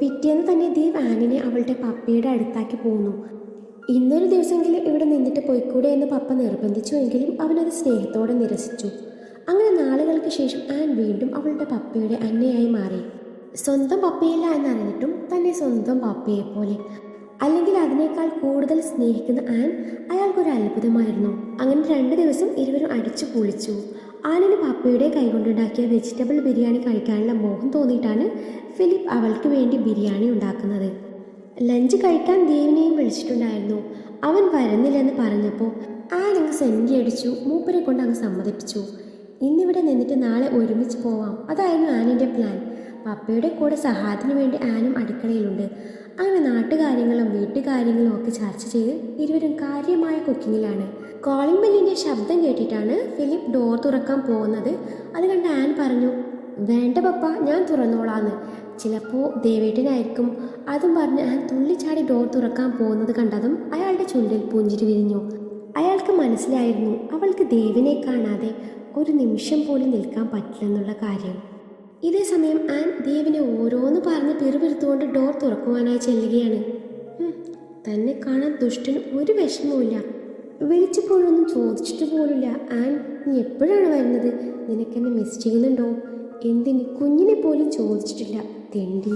പിറ്റേന്ന് തന്നെ ദേവ് ആനിനെ അവളുടെ പപ്പയുടെ അടുത്താക്കി പോന്നു. ഇന്നൊരു ദിവസമെങ്കിലും ഇവിടെ നിന്നിട്ട് പോയിക്കൂടെ എന്ന് പപ്പ നിർബന്ധിച്ചുവെങ്കിലും അവനത് സ്നേഹത്തോടെ നിരസിച്ചു. അങ്ങനെ നാളുകൾക്ക് ശേഷം ആൻ വീണ്ടും അവളുടെ പപ്പയുടെ അന്നയായി മാറി. സ്വന്തം പപ്പയില്ല എന്നറിഞ്ഞിട്ടും തന്നെ സ്വന്തം പപ്പയെ പോലെ അല്ലെങ്കിൽ അതിനേക്കാൾ കൂടുതൽ സ്നേഹിക്കുന്ന ആൻ അയാൾക്കൊരു അത്ഭുതമായിരുന്നു അങ്ങനെ രണ്ട് ദിവസം ഇരുവരും അടിച്ചു പൊളിച്ചു. ആനിന് പപ്പയുടെ കൈകൊണ്ടുണ്ടാക്കിയ വെജിറ്റബിൾ ബിരിയാണി കഴിക്കാനുള്ള മോഹം തോന്നിയിട്ടാണ് ഫിലിപ്പ് അവൾക്ക് വേണ്ടി ബിരിയാണി ഉണ്ടാക്കുന്നത്. ലഞ്ച് കഴിക്കാൻ ദേവിനെയും വിളിച്ചിട്ടുണ്ടായിരുന്നു. അവൻ വരുന്നില്ലെന്ന് പറഞ്ഞപ്പോൾ ആനങ്ങ് സെന്റി അടിച്ചു മൂപ്പരെ കൊണ്ട് അങ്ങ് സമ്മതിപ്പിച്ചു. ഇന്നിവിടെ നിന്നിട്ട് നാളെ ഒരുമിച്ച് പോവാം. അതായിരുന്നു ആനിന്റെ പ്ലാൻ പപ്പയുടെ കൂടെ സഹായത്തിന് വേണ്ടി ആനും അടുക്കളയിലുണ്ട്. അങ്ങനെ നാട്ടുകാര്യങ്ങളും വീട്ടുകാര്യങ്ങളും ഒക്കെ ചർച്ച ചെയ്ത് ഇരുവരും കാര്യമായ കുക്കിങ്ങിലാണ്. കോളിംഗ് ബെല്ലിന്റെ ശബ്ദം കേട്ടിട്ടാണ് ഫിലിപ്പ് ഡോർ തുറക്കാൻ പോകുന്നത്. അത് കണ്ട് ആൻ പറഞ്ഞു വേണ്ട പപ്പ ഞാൻ തുറന്നോളാന്ന്. ചിലപ്പോൾ ദേവേട്ടനായിരിക്കും. അതും പറഞ്ഞ് ആൻ തുള്ളിച്ചാടി ഡോർ തുറക്കാൻ പോകുന്നത് കണ്ടതും അയാളുടെ ചുണ്ടിൽ പൂഞ്ചിരി വിരിഞ്ഞു. അയാൾക്ക് മനസ്സിലായിരുന്നു അവൾക്ക് ദേവിനെ കാണാതെ ഒരു നിമിഷം പോലും നിൽക്കാൻ പറ്റില്ലെന്നുള്ള കാര്യം. ഇതേ സമയം ആൻ ദേവിനെ ഓരോന്ന് പറഞ്ഞ് പിറുപിരുത്തുകൊണ്ട് ഡോർ തുറക്കുവാനായി ചെല്ലുകയാണ്. തന്നെ കാണാൻ ദുഷ്ടന് ഒരു വിഷമവുമില്ല. വിളിച്ചപ്പോഴൊന്നും ചോദിച്ചിട്ട് പോലുമില്ല. ആൻ നീ എപ്പോഴാണ് വരുന്നത്? നിനക്കെന്നെ മിസ് ചെയ്യുന്നുണ്ടോ? എന്തിന്? കുഞ്ഞിനെ പോലും ചോദിച്ചിട്ടില്ല. തെണ്ടി.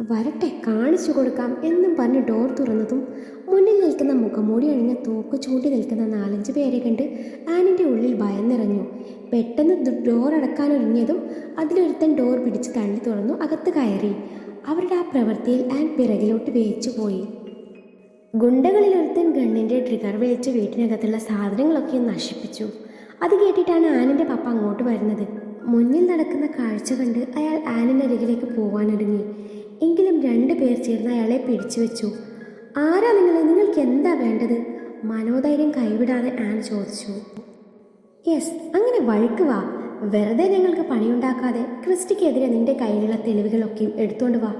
വരട്ടെ കാണിച്ചു കൊടുക്കാം എന്നും പറഞ്ഞ് ഡോർ തുറന്നതും മുന്നിൽ നിൽക്കുന്ന മുഖംമൂടി അണിഞ്ഞ തോക്ക് ചൂണ്ടി നിൽക്കുന്ന നാലഞ്ച് പേരെ കണ്ട് ആനിന്റെ ഉള്ളിൽ ഭയം നിറഞ്ഞു. പെട്ടെന്ന് ഡോർ അടക്കാൻ ഒരുങ്ങിയതും അതിലൊരുത്തൻ ഡോർ പിടിച്ച് തള്ളി തുറന്നു അകത്ത് കയറി. അവരുടെ ആ പ്രവൃത്തിയിൽ ആൻ പിറകിലോട്ട് വേച്ചു പോയി. ഗുണ്ടകളിൽ ഒരുത്തൻ ഗണ്ണിന്റെ ട്രിഗർ വലിച്ച് വീട്ടിനകത്തുള്ള സാധനങ്ങളൊക്കെ നശിപ്പിച്ചു. അത് കേട്ടിട്ടാണ് ആനിന്റെ പപ്പ അങ്ങോട്ട് വരുന്നത്. മുന്നിൽ നടക്കുന്ന കാഴ്ച കണ്ട് അയാൾ ആനിന്റെ അരികിലേക്ക് പോവാനൊരുങ്ങി. എങ്കിലും രണ്ട് പേർ ചേർന്ന് അയാളെ പിടിച്ചു വെച്ചു. ആരാ നിങ്ങളെ? നിങ്ങൾക്ക് എന്താ വേണ്ടത്? മനോധൈര്യം കൈവിടാതെ ആൻ ചോദിച്ചു. യെസ് അങ്ങനെ വഴുക്ക് വെറുതെ ഞങ്ങൾക്ക് പണിയുണ്ടാക്കാതെ ക്രിസ്റ്റിക്കെതിരെ നിന്റെ കയ്യിലുള്ള തെളിവുകളൊക്കെയും എടുത്തുകൊണ്ട് വാ.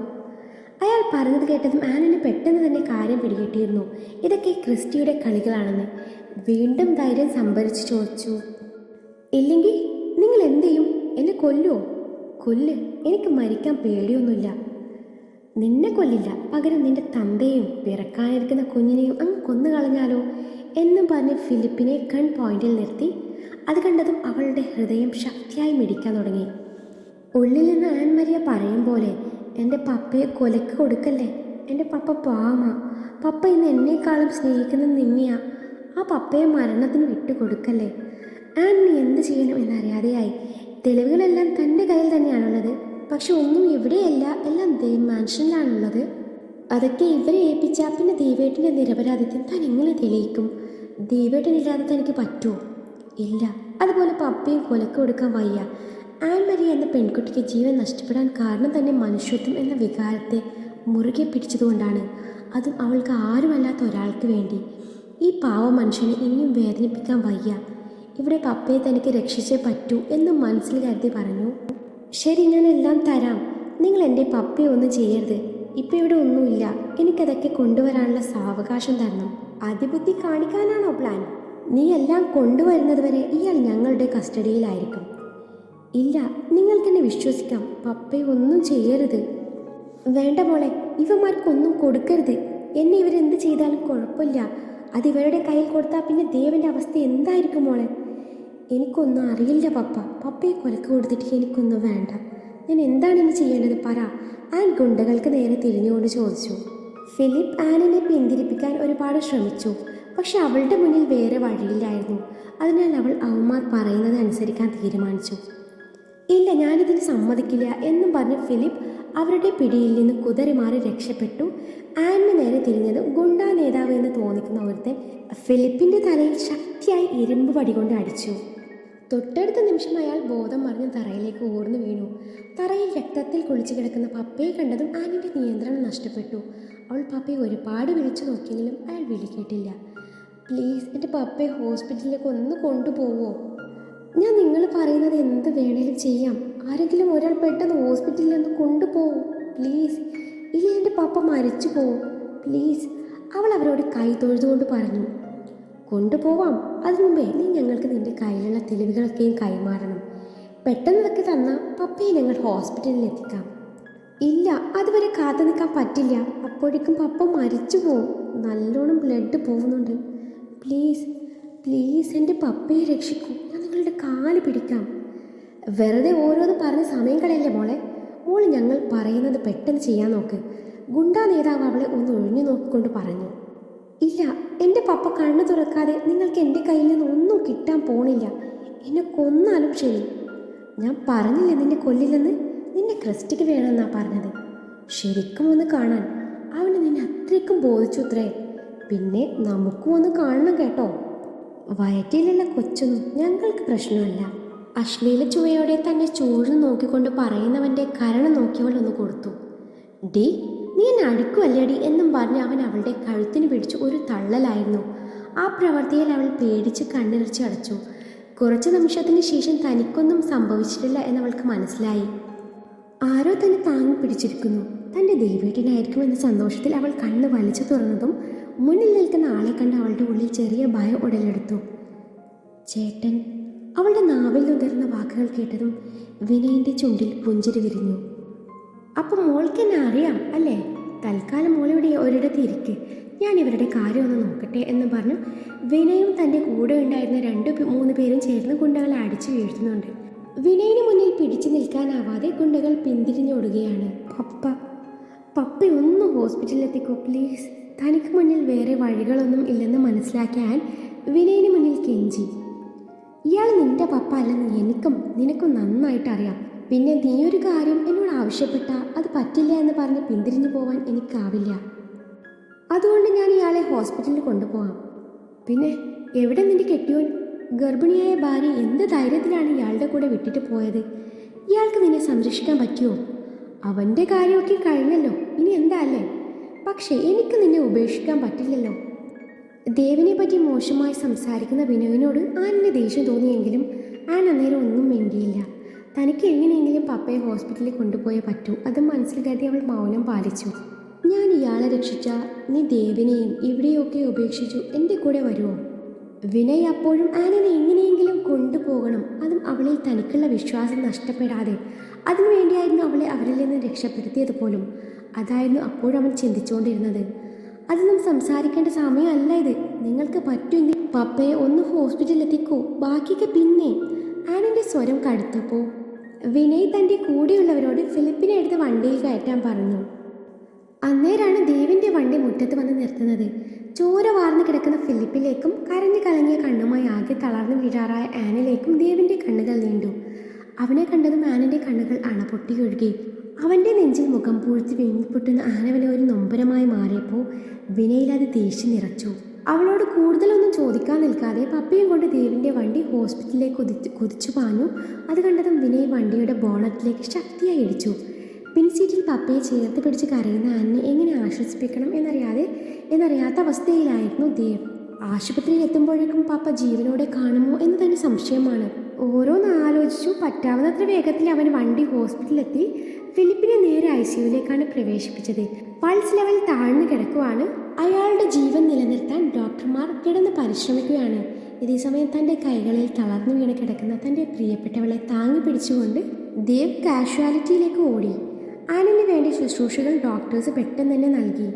അയാൾ പറഞ്ഞത് കേട്ടതും ആനന് പെട്ടെന്ന് തന്നെ കാര്യം പിടികിട്ടിയിരുന്നു. ഇതൊക്കെ ക്രിസ്റ്റിയുടെ കളികളാണെന്ന്. വീണ്ടും ധൈര്യം സംഭരിച്ച് ചോദിച്ചു. ഇല്ലെങ്കിൽ നിങ്ങൾ എന്ത് ചെയ്യും? എന്നെ കൊല്ലുവോ? കൊല്ല്. എനിക്ക് മരിക്കാൻ പേടിയൊന്നുമില്ല. നിന്നെ കൊല്ലില്ല. പകരം നിന്റെ തന്തയും പിറക്കാനിരിക്കുന്ന കുഞ്ഞിനെയും അങ്ങ് കൊന്നു കളഞ്ഞാലോ എന്നും പറഞ്ഞ് ഫിലിപ്പിനെ കൺ പോയിന്റിൽ നിർത്തി അത് കണ്ടതും അവളുടെ ഹൃദയം ശക്തിയായി മിടിക്കാൻ തുടങ്ങി. ഉള്ളിൽ നിന്ന് ആൻമരിയ പറയും പോലെ എന്റെ പപ്പയെ കൊലക്ക് കൊടുക്കല്ലേ? എന്റെ പപ്പ പാമാ പപ്പ ഇന്ന് എന്നെക്കാളും സ്നേഹിക്കുന്ന നിന്നെയാ. ആ പപ്പയെ മരണത്തിന് വിട്ടുകൊടുക്കല്ലേ? ആൻ നീ എന്ത് ചെയ്യണം എന്നറിയാതെയായി. തെളിവുകളെല്ലാം തന്റെ കയ്യിൽ തന്നെയാണുള്ളത്. പക്ഷെ ഒന്നും ഇവിടെയല്ല എല്ലാം മാൻഷനിലാണുള്ളത്. അതൊക്കെ ഇവരെ ഏൽപ്പിച്ചാൽ പിന്നെ ദേവേട്ടന്റെ നിരപരാധിത്വം താൻ എങ്ങനെ തെളിയിക്കും? ദേവേട്ടനില്ലാതെ തനിക്ക് പറ്റുമോ ഇല്ല. അതുപോലെ പപ്പയും കൊലക്ക് കൊടുക്കാൻ വയ്യ. ആൻ മരി എന്ന പെൺകുട്ടിക്ക് ജീവൻ നഷ്ടപ്പെടാൻ കാരണം തന്നെ മനുഷ്യത്വം എന്ന വികാരത്തെ മുറുകെ പിടിച്ചതുകൊണ്ടാണ്. അതും അവൾക്ക് ആരുമല്ലാത്ത ഒരാൾക്ക് വേണ്ടി. ഈ പാവ മനുഷ്യനെ ഇനിയും വേദനിപ്പിക്കാൻ വയ്യ. ഇവിടെ പപ്പയെ തനിക്ക് രക്ഷിച്ചേ പറ്റൂ എന്ന് മനസ്സിൽ കരുതി പറഞ്ഞു. ശരി ഞാൻ എല്ലാം തരാം. നിങ്ങൾ എന്റെ പപ്പയെ ഒന്നും ചെയ്യരുത്. ഇപ്പം ഇവിടെ ഒന്നുമില്ല. എനിക്കതൊക്കെ കൊണ്ടുവരാനുള്ള സാവകാശം തരണം. അതിബുദ്ധി കാണിക്കാനാണോ പ്ലാൻ? നീ എല്ലാം കൊണ്ടുവരുന്നത് വരെ ഇയാൾ ഞങ്ങളുടെ കസ്റ്റഡിയിലായിരിക്കും. ഇല്ല നിങ്ങൾക്കെന്നെ വിശ്വസിക്കാം. പപ്പയെ ഒന്നും ചെയ്യരുത്. വേണ്ട മോളെ ഇവന്മാർക്കൊന്നും കൊടുക്കരുത്. എന്നെ ഇവരെന്ത് ചെയ്താലും കുഴപ്പമില്ല. അത് ഇവരുടെ കയ്യിൽ കൊടുത്താൽ പിന്നെ ദേവന്റെ അവസ്ഥ എന്തായിരിക്കും മോളെ? എനിക്കൊന്നും അറിയില്ല പപ്പ. പപ്പയെ കൊലക്ക് കൊടുത്തിട്ട് എനിക്കൊന്നും വേണ്ട. ഞാൻ എന്താണ് ഇനി ചെയ്യേണ്ടത് പറ. ആൻ ഗുണ്ടകൾക്ക് നേരെ തിരിഞ്ഞുകൊണ്ട് ചോദിച്ചു. ഫിലിപ്പ് ആനിനെ പിന്തിരിപ്പിക്കാൻ ഒരുപാട് ശ്രമിച്ചു. പക്ഷെ അവളുടെ മുന്നിൽ വേറെ വഴിയില്ലായിരുന്നു. അതിനാൽ അവൾ അവന്മാർ പറയുന്നത് അനുസരിക്കാൻ തീരുമാനിച്ചു. ഇല്ല ഞാനിതിന് സമ്മതിക്കില്ല എന്നും പറഞ്ഞ് ഫിലിപ്പ് അവരുടെ പിടിയിൽ നിന്ന് കുതറി മാറി രക്ഷപ്പെട്ടു. ആനിന് നേരെ തിരിഞ്ഞത് ഗുണ്ടാ നേതാവ് എന്ന് തോന്നിക്കുന്ന ഒരുത്തൻ ഫിലിപ്പിന്റെ തലയിൽ ശക്തിയായി ഇരുമ്പ് വടി കൊണ്ട് അടിച്ചു. തൊട്ടടുത്ത നിമിഷം അയാൾ ബോധം മറിഞ്ഞ് തറയിലേക്ക് ഓർന്നു വീണു. തറയിൽ രക്തത്തിൽ കുളിച്ചു കിടക്കുന്ന പപ്പയെ കണ്ടതും ആനിന്റെ നിയന്ത്രണം നഷ്ടപ്പെട്ടു. അവൾ പപ്പയെ ഒരുപാട് വിളിച്ചു നോക്കിയെങ്കിലും അയാൾ വിളി കേട്ടില്ല. പ്ലീസ് എന്റെ പപ്പയെ ഹോസ്പിറ്റലിലേക്ക് ഒന്ന് കൊണ്ടുപോവോ? ഞാൻ നിങ്ങൾ പറയുന്നത് എന്ത് വേണേലും ചെയ്യാം. ആരെങ്കിലും ഒരാൾ പെട്ടെന്ന് ഹോസ്പിറ്റലിൽ ഒന്ന് കൊണ്ടുപോകും പ്ലീസ് ഇല്ല എന്റെ പപ്പ മരിച്ചു പോവും പ്ലീസ് അവൾ അവരോട് കൈ തൊഴുതുകൊണ്ട് പറഞ്ഞു കൊണ്ടുപോവാം. അതിനു മുമ്പേ നീ ഞങ്ങൾക്ക് നിന്റെ കയ്യിലുള്ള തെളിവുകളൊക്കെയും കൈമാറണം. പെട്ടെന്ന് ഇതൊക്കെ തന്നാൽ പപ്പയെ ഞങ്ങൾ ഹോസ്പിറ്റലിൽ എത്തിക്കാം. ഇല്ല അതുവരെ കാത്തു നിൽക്കാൻ പറ്റില്ല. അപ്പോഴേക്കും പപ്പ മരിച്ചു പോവും നല്ലോണം ബ്ലഡ് പോകുന്നുണ്ട്. പ്ലീസ് പ്ലീസ് എന്റെ പപ്പയെ രക്ഷിക്കൂ. ഞാൻ നിങ്ങളുടെ കാൽ പിടിക്കാം. വെറുതെ ഓരോന്ന് പറഞ്ഞ് സമയം കളയല്ലേ മോളെ മോൾ ഞങ്ങൾ പറയുന്നത് പെട്ടെന്ന് ചെയ്യാൻ നോക്ക്. ഗുണ്ടാ നേതാവ് അവളെ ഒന്ന് ഒഴിഞ്ഞു നോക്കിക്കൊണ്ട് പറഞ്ഞു. ഇല്ല എന്റെ പപ്പ കണ്ണു തുറക്കാതെ നിങ്ങൾക്ക് എന്റെ കയ്യിൽ നിന്ന് ഒന്നും കിട്ടാൻ പോണില്ല. എന്നെ കൊന്നാലും ശരി ഞാൻ പറഞ്ഞില്ല നിന്നെ കൊല്ലില്ലെന്ന്? നിന്നെ ക്രിസ്റ്റിക്ക് വേണമെന്നാണ് പറഞ്ഞത്. ശരിക്കും ഒന്ന് കാണാൻ. അവന് നിന്നെ അത്രയ്ക്കും ബോധിച്ചു അത്രേ പിന്നെ നമുക്കും ഒന്ന് കാണണം കേട്ടോ. വയറ്റിലുള്ള കൊച്ചൊന്നും ഞങ്ങൾക്ക് പ്രശ്നമല്ല. അശ്ലീല ചുവയോടെ തന്നെ ചൂഴ് നോക്കിക്കൊണ്ട് പറയുന്നവന്റെ കരണം നോക്കിയവളൊന്ന് കൊടുത്തു. ഡി നീ എന്നെ അടുക്കുമല്ലേടി എന്നും പറഞ്ഞ് അവൻ അവളുടെ കഴുത്തിന് പിടിച്ച് ഒരു തള്ളലായിരുന്നു. ആ പ്രവൃത്തിയിൽ അവൾ പേടിച്ച് കണ്ണിറച്ചി അടച്ചു. കുറച്ച് നിമിഷത്തിന് ശേഷം തനിക്കൊന്നും സംഭവിച്ചിട്ടില്ല എന്നവൾക്ക് മനസ്സിലായി. ആരോ തന്നെ താങ്ങി പിടിച്ചിരിക്കുന്നു. തന്റെ ദൈവീട്ടനായിരിക്കുമെന്ന സന്തോഷത്തിൽ അവൾ കണ്ണ് വലിച്ചു തുറന്നതും മുന്നിൽ നിൽക്കുന്ന ആളെ കണ്ട് അവളുടെ ഉള്ളിൽ ചെറിയ ഭയം ഉടലെടുത്തു. ചേട്ടൻ അവളുടെ നാവിൽ നിന്നുതരുന്ന വാക്കുകൾ കേട്ടതും വിനയന്റെ ചുണ്ടിൽ പുഞ്ചിരി വിരിഞ്ഞു. അപ്പം മോൾക്ക് എന്നെ അറിയാം അല്ലേ? തൽക്കാലം മോളിവിടെ ഒരിടത്ത് ഇരിക്ക് ഞാൻ ഇവരുടെ കാര്യം ഒന്ന് നോക്കട്ടെ എന്ന് പറഞ്ഞു വിനയും തന്റെ കൂടെ ഉണ്ടായിരുന്ന രണ്ട് മൂന്ന് പേരും ചേർന്ന് ഗുണ്ടകളെ അടിച്ചു വീഴ്ത്തുന്നുണ്ട്. വിനയിന് മുന്നിൽ പിടിച്ചു നിൽക്കാനാവാതെ ഗുണ്ടകൾ പിന്തിരിഞ്ഞോടുകയാണ്. പപ്പ ഒന്ന് ഹോസ്പിറ്റലിൽ എത്തിക്കോ പ്ലീസ്. തനിക്ക് മുന്നിൽ വേറെ വഴികളൊന്നും ഇല്ലെന്ന് മനസ്സിലാക്കിയാൻ വിനയന് മുന്നിൽ കെഞ്ചി. ഇയാൾ നിന്റെ പപ്പ അല്ലെന്ന് എനിക്കും നിനക്കും നന്നായിട്ട് അറിയാം. പിന്നെ നീ ഒരു കാര്യം എന്നോട് ആവശ്യപ്പെട്ട അത് പറ്റില്ല എന്ന് പറഞ്ഞ് പിന്തിരിഞ്ഞു പോവാൻ എനിക്കാവില്ല. അതുകൊണ്ട് ഞാൻ ഇയാളെ ഹോസ്പിറ്റലിൽ കൊണ്ടുപോകാം പിന്നെ എവിടെ നിന്റെ കെട്ടിയോൻ? ഗർഭിണിയായ ഭാര്യ എന്ത് ധൈര്യത്തിലാണ് ഇയാളുടെ കൂടെ വിട്ടിട്ട് പോയത്? ഇയാൾക്ക് നിന്നെ സംരക്ഷിക്കാൻ പറ്റുമോ അവന്റെ കാര്യമൊക്കെ കഴിഞ്ഞല്ലോ. ഇനി എന്താ അല്ലേ? പക്ഷേ എനിക്ക് നിന്നെ ഉപേക്ഷിക്കാൻ പറ്റില്ലല്ലോ. ദേവിനെ പറ്റി മോശമായി സംസാരിക്കുന്ന വിനോദിനോട് ആനിന് ദേഷ്യം തോന്നിയെങ്കിലും ആൻ അന്നേരം ഒന്നും മിണ്ടിയില്ല. തനിക്ക് എങ്ങനെയെങ്കിലും പപ്പയെ ഹോസ്പിറ്റലിൽ കൊണ്ടുപോയേ പറ്റൂ. അത് മനസ്സിൽ കരുതി അവൾ മൗനം പാലിച്ചു. ഞാൻ ഇയാളെ രക്ഷിച്ച നീ ദേവിനെയും ഇവിടെയൊക്കെ ഉപേക്ഷിച്ചു. എന്റെ കൂടെ വരുമോ വിനയ് അപ്പോഴും ആനിനെ എങ്ങനെയെങ്കിലും കൊണ്ടുപോകണം. അതും അവളിൽ തനിക്കുള്ള വിശ്വാസം നഷ്ടപ്പെടാതെ. അതിനുവേണ്ടിയായിരുന്നു അവളെ അവരിൽ നിന്ന് രക്ഷപ്പെടുത്തിയത് പോലും. അതായിരുന്നു അപ്പോഴവൻ ചിന്തിച്ചുകൊണ്ടിരുന്നത് അതൊന്നും സംസാരിക്കേണ്ട സമയമല്ല ഇത്. നിങ്ങൾക്ക് പറ്റുമെങ്കിൽ പപ്പയെ ഒന്ന് ഹോസ്പിറ്റലിൽ എത്തിക്കൂ ബാക്കിയൊക്കെ പിന്നെ. ആനന്റെ സ്വരം കടുത്തപ്പോൾ വിനയ് തന്റെ കൂടെയുള്ളവരോട് ഫിലിപ്പിനെ എടുത്ത് വണ്ടിയിൽ കയറ്റാൻ പറഞ്ഞു. അന്നേരാണ് ദേവിന്റെ വണ്ടി മുറ്റത്ത് വന്ന് നിർത്തുന്നത്. ചോര വാർന്നു കിടക്കുന്ന ഫിലിപ്പിലേക്കും കരഞ്ഞു കലങ്ങിയ കണ്ണുമായി ആകെ തളർന്നു വീഴാറായ ആനിലേക്കും ദേവിന്റെ കണ്ണുകൾ നീണ്ടു. അവനെ കണ്ടതും ആനന്റെ കണ്ണുകൾ അണപൊട്ടി ഒഴുകി. അവന്റെ നെഞ്ചിൽ മുഖം പൂഴ്ത്തി വിങ്ങിപ്പൊട്ടുന്ന ആനവനെ ഒരു നൊമ്പരമായി മാറിയപ്പോൾ വിനയിൽ അത് ദേഷ്യം നിറച്ചു. അവളോട് കൂടുതലൊന്നും ചോദിക്കാൻ നിൽക്കാതെ പപ്പയും കൊണ്ട് ദേവിന്റെ വണ്ടി ഹോസ്പിറ്റലിലേക്ക് കുതിച്ചു കുതിച്ചു പാഞ്ഞു. അത് കണ്ടതും വിനയ് വണ്ടിയുടെ ബോണറ്റിലേക്ക് ശക്തിയായി ഇടിച്ചു. പിൻസീറ്റിൽ പപ്പയെ ചേർത്ത് പിടിച്ച് കരയുന്ന ആനിനെ എങ്ങനെ ആശ്വസിപ്പിക്കണം എന്നറിയാതെ എന്നറിയാത്ത അവസ്ഥയിലായിരുന്നു ദേവ്. ആശുപത്രിയിൽ എത്തുമ്പോഴേക്കും പപ്പ ജീവനോടെ കാണുമോ എന്ന് തന്നെ സംശയമാണ്. ഓരോന്ന് ആലോചിച്ചു പറ്റാവുന്നത്ര വേഗത്തിൽ അവൻ വണ്ടി ഹോസ്പിറ്റലിലെത്തി. ഫിലിപ്പിനെ നേരെ ഐ സിയുവിലേക്കാണ് പ്രവേശിപ്പിച്ചത്. പൾസ് ലെവൽ താഴ്ന്നു കിടക്കുവാണ്. അയാളുടെ ജീവൻ നിലനിർത്താൻ ഡോക്ടർമാർ കിടന്ന് പരിശ്രമിക്കുകയാണ്. ഇതേ സമയം തന്റെ കൈകളിൽ തളർന്നു വീണ് കിടക്കുന്ന തന്റെ പ്രിയപ്പെട്ടവളെ താങ്ങി പിടിച്ചുകൊണ്ട് ദേവ് കാഷ്വാലിറ്റിയിലേക്ക് ഓടി. ആനന് വേണ്ടി ശുശ്രൂഷകൾ ഡോക്ടേഴ്സ് പെട്ടെന്ന് തന്നെ നൽകി.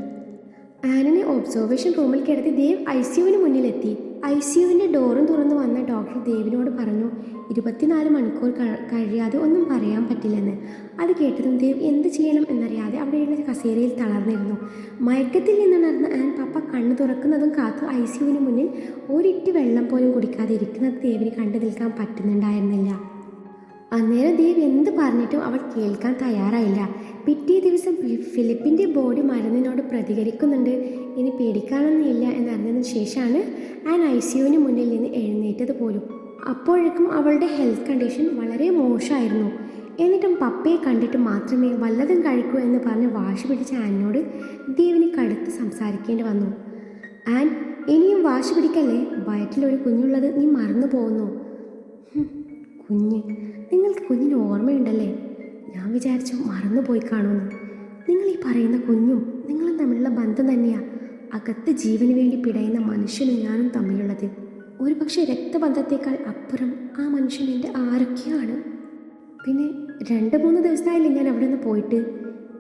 ആനനെ ഒബ്സർവേഷൻ റൂമിൽ കിടത്തി ദേവ് ഐ സിയുവിന് മുന്നിലെത്തി. ഐ സിയുവിന്റെ ഡോറും തുറന്നു വന്ന ഡോക്ടർ ദേവിനോട് പറഞ്ഞു ഇരുപത്തിനാല് മണിക്കൂർ കഴിയാതെ ഒന്നും പറയാൻ പറ്റില്ലെന്ന്. അത് കേട്ടതും ദേവ് എന്ത് ചെയ്യണം എന്നറിയാതെ അവിടെ അവിടെയുള്ള കസേരയിൽ തളർന്നിരുന്നു. മയക്കത്തിൽ നിന്നുണർന്ന ആൻ പപ്പ കണ്ണു തുറക്കുന്നതും കാത്തു ഐ സിയുവിന് മുന്നിൽ ഒരിറ്റ് വെള്ളം പോലും കുടിക്കാതെ ഇരിക്കുന്നത് ദേവിന് കണ്ടു നിൽക്കാൻ പറ്റുന്നുണ്ടായിരുന്നില്ല. അന്നേരം ദേവ് എന്ത് പറഞ്ഞിട്ടും അവൾ കേൾക്കാൻ തയ്യാറായില്ല. പിറ്റേ ദിവസം ഫിലിപ്പിന്റെ ബോഡി മരുന്നിനോട് പ്രതികരിക്കുന്നുണ്ട്. ഇനി പേടിക്കാനൊന്നുമില്ല എന്നറിഞ്ഞതിന് ശേഷമാണ് ആൻ ഐ സിയുവിന് മുന്നിൽ നിന്ന് എഴുന്നേറ്റത് പോലും. അപ്പോഴേക്കും അവളുടെ ഹെൽത്ത് കണ്ടീഷൻ വളരെ മോശമായിരുന്നു. എന്നിട്ടും പപ്പയെ കണ്ടിട്ട് മാത്രമേ വല്ലതും കഴിക്കൂ എന്ന് പറഞ്ഞ് വാശി പിടിച്ച ആനിനോട് ദേവിന് കടുത്ത് സംസാരിക്കേണ്ടി വന്നു. ആൻ ഇനിയും വാശി പിടിക്കല്ലേ? വയറ്റിലൊരു കുഞ്ഞുള്ളത് നീ മറന്നു പോകുന്നു. കുഞ്ഞ്. നിങ്ങൾക്ക് കുഞ്ഞിന് ഓർമ്മയുണ്ടല്ലേ? ഞാൻ വിചാരിച്ചു മറന്നു പോയി കാണുമെന്ന്. നിങ്ങൾ ഈ പറയുന്ന കുഞ്ഞും നിങ്ങളും തമ്മിലുള്ള ബന്ധം തന്നെയാണ് അകത്ത് ജീവന് വേണ്ടി പിടയുന്ന മനുഷ്യനും ഞാനും തമ്മിലുള്ളത്. ഒരു പക്ഷേ രക്തബന്ധത്തേക്കാൾ അപ്പുറം ആ മനുഷ്യൻ എന്റെ ആരൊക്കെയാണ്? പിന്നെ രണ്ട് മൂന്ന് ദിവസമായില്ലേ ഞാൻ അവിടെ നിന്ന് പോയിട്ട്.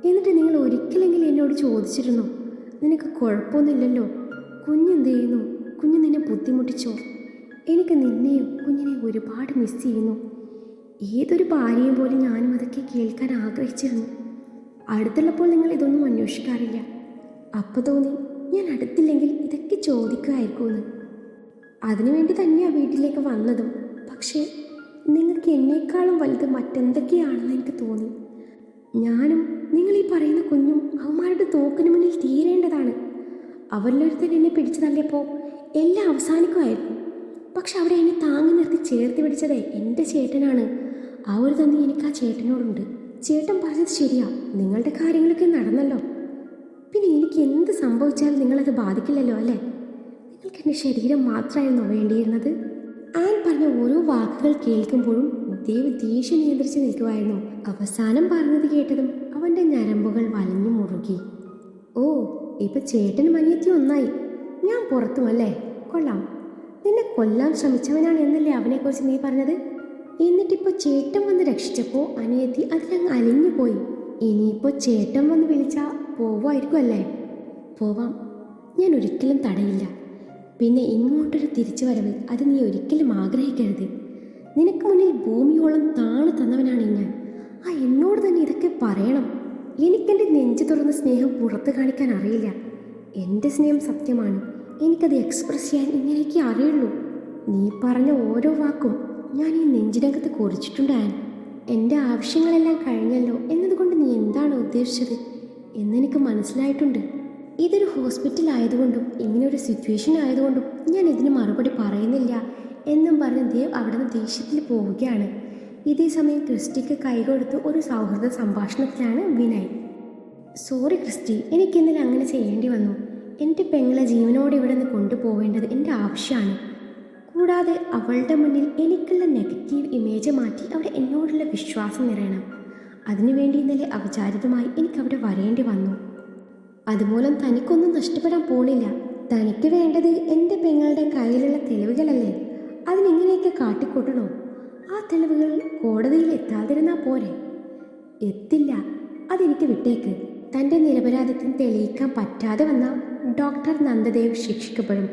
എന്നിട്ട് നിങ്ങൾ ഒരിക്കലെങ്കിലും എന്നോട് ചോദിച്ചിരുന്നോ? നിനക്ക് കുഴപ്പമൊന്നുമില്ലല്ലോ. കുഞ്ഞെന്ത് ചെയ്യുന്നു? കുഞ്ഞ് നിന്നെ ബുദ്ധിമുട്ടിച്ചോ? എനിക്ക് നിന്നെയും കുഞ്ഞിനെയും ഒരുപാട് മിസ് ചെയ്യുന്നു. ഏതൊരു ഭാര്യയും പോലും ഞാനും അതൊക്കെ കേൾക്കാൻ ആഗ്രഹിച്ചിരുന്നു. അടുത്തുള്ളപ്പോൾ നിങ്ങൾ ഇതൊന്നും അന്വേഷിക്കാറില്ല. അപ്പോൾ തോന്നി ഞാൻ അടുത്തില്ലെങ്കിൽ ഇതൊക്കെ ചോദിക്കുമായിരിക്കുമെന്ന്. അതിനുവേണ്ടി തന്നെയാണ് വീട്ടിലേക്ക് വന്നതും. പക്ഷേ നിങ്ങൾക്ക് എന്നേക്കാളും വലുത് മറ്റെന്തൊക്കെയാണെന്ന് എനിക്ക് തോന്നി. ഞാനും നിങ്ങൾ ഈ പറയുന്ന കുഞ്ഞും അവന്മാരുടെ തോക്കിന് മുന്നിൽ തീരേണ്ടതാണ്. അവരിലൊരുത്തൻ എന്നെ പിടിച്ചു തള്ളിയപ്പോൾ എല്ലാം അവസാനിക്കുമായിരുന്നു. പക്ഷെ അവിടെ എന്നെ താങ്ങി നിർത്തി ചേർത്ത് പിടിച്ചതേ എന്റെ ചേട്ടനാണ്. ആ ഒരു തന്നി എനിക്ക് ആ ചേട്ടനോടുണ്ട്. ചേട്ടൻ പറഞ്ഞത് ശരിയാ. നിങ്ങളുടെ കാര്യങ്ങളൊക്കെ നടന്നല്ലോ. പിന്നെ എനിക്ക് എന്ത് സംഭവിച്ചാലും നിങ്ങളത് ബാധിക്കില്ലല്ലോ അല്ലേ? നിങ്ങൾക്ക് എന്റെ ശരീരം മാത്രമായിരുന്നു വേണ്ടിയിരുന്നത്? ആൻ പറഞ്ഞ ഓരോ വാക്കുകൾ കേൾക്കുമ്പോഴും ദേവ് ദേഷ്യം നിയന്ത്രിച്ച് നിൽക്കുമായിരുന്നു അവസാനം പറഞ്ഞത് കേട്ടതും അവന്റെ ഞരമ്പുകൾ വലിഞ്ഞു മുറുകി. ഓ ഇപ്പൊ ചേട്ടൻ മനിയത്തി ഒന്നായി. ഞാൻ പുറത്തും അല്ലേ? കൊള്ളാം. നിന്നെ കൊല്ലാൻ ശ്രമിച്ചവനാണ് എന്നല്ലേ അവനെക്കുറിച്ച് നീ പറഞ്ഞത്? എന്നിട്ടിപ്പോ ചേട്ടൻ വന്ന് രക്ഷിച്ചപ്പോ അനിയത്തി അതിലങ്ങ് അലിഞ്ഞു പോയി. ഇനിയിപ്പോ ചേട്ടൻ വന്ന് വിളിച്ചാ പോവായിരിക്കും അല്ലേ പോവാം. ഞാൻ ഒരിക്കലും തടയില്ല. പിന്നെ ഇങ്ങോട്ടൊരു തിരിച്ചു വരവ്. അത് നീ ഒരിക്കലും ആഗ്രഹിക്കരുത്. നിനക്ക് മുന്നിൽ ഭൂമിയോളം താണു തന്നവനാണ് ഞാൻ ആ എന്നോട് തന്നെ ഇതൊക്കെ പറയണം. എനിക്കെന്റെ നെഞ്ചു തുറന്ന സ്നേഹം പുറത്ത് കാണിക്കാൻ അറിയില്ല. എന്റെ സ്നേഹം സത്യമാണ്. എനിക്കത് എക്സ്പ്രസ് ചെയ്യാൻ ഇങ്ങനെയൊക്കെ അറിയുള്ളൂ. നീ പറഞ്ഞ ഓരോ വാക്കും ഞാൻ ഈ നെഞ്ചിനകത്ത് കുറിച്ചിട്ടുണ്ട് ആൻ. എന്റെ ആവശ്യങ്ങളെല്ലാം കഴിഞ്ഞല്ലോ എന്നതുകൊണ്ട് നീ എന്താണ് ഉദ്ദേശിച്ചത്? എന്നെനിക്ക് മനസ്സിലായിട്ടുണ്ട്. ഇതൊരു ഹോസ്പിറ്റൽ ആയതുകൊണ്ടും ഇങ്ങനൊരു സിറ്റുവേഷൻ ആയതുകൊണ്ടും ഞാൻ ഇതിന് മറുപടി പറയുന്നില്ല എന്നും പറഞ്ഞ് ദേവ് അവിടെ നിന്ന് ദേഷ്യത്തിൽ പോവുകയാണ്. ഇതേ സമയം ക്രിസ്റ്റിക്ക് കൈകൊടുത്ത് ഒരു സൗഹൃദ സംഭാഷണത്തിലാണ് വിനയ്. സോറി ക്രിസ്റ്റി എനിക്ക് ഇന്നലെ അങ്ങനെ ചെയ്യേണ്ടി വന്നു. എന്റെ പെങ്ങളെ ജീവനോടെ ഇവിടെ നിന്ന് കൊണ്ടുപോവേണ്ടത് എന്റെ ആവശ്യമാണ്. കൂടാതെ അവളുടെ മുന്നിൽ എനിക്കുള്ള നെഗറ്റീവ് ഇമേജ് മാറ്റി അവിടെ എന്നോടുള്ള വിശ്വാസം നിറയണം. അതിനുവേണ്ടി ഇന്നലെ അവചാരിതമായി എനിക്ക് അവിടെ വരേണ്ടി വന്നു. അതുമൂലം തനിക്കൊന്നും നഷ്ടപ്പെടാൻ പോണില്ല. തനിക്ക് വേണ്ടത് എന്റെ പെങ്ങളുടെ കയ്യിലുള്ള തെളിവുകളല്ലേ? അതിനെങ്ങനെയൊക്കെ കാട്ടിക്കൂട്ടണോ? ആ തെളിവുകൾ കോടതിയിൽ എത്താതിരുന്നാൽ പോരെ? എത്തില്ല. അതെനിക്ക് വിട്ടേക്ക്. തന്റെ നിരപരാധിത്വം തെളിയിക്കാൻ പറ്റാതെ വന്ന ഡോക്ടർ നന്ദദേവ് ശിക്ഷിക്കപ്പെടും.